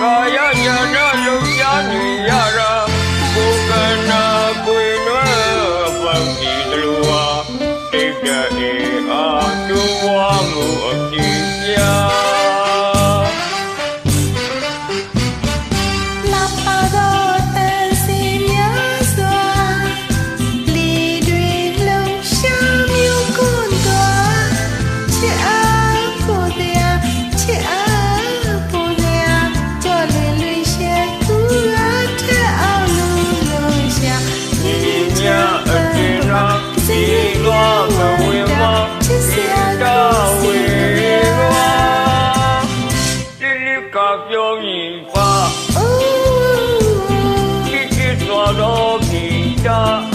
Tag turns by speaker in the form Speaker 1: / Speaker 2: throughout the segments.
Speaker 1: ကာယညာနာလုံရှားနေရတာကိုကနာကိုယ်နှွယ်ပန်းဒီလို ကပြောမည်ပါ
Speaker 2: ခ
Speaker 1: စ်ခစ်သွားတော့ပြီတာ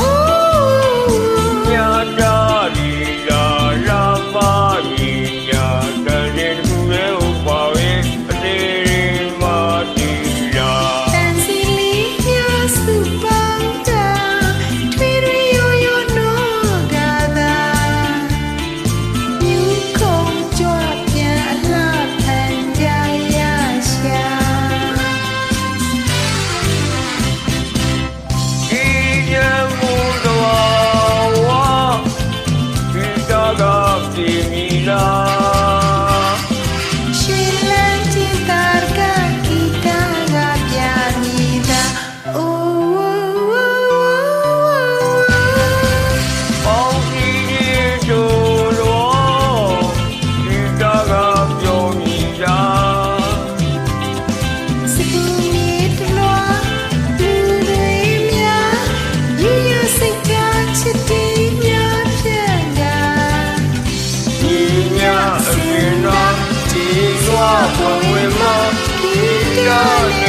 Speaker 2: John.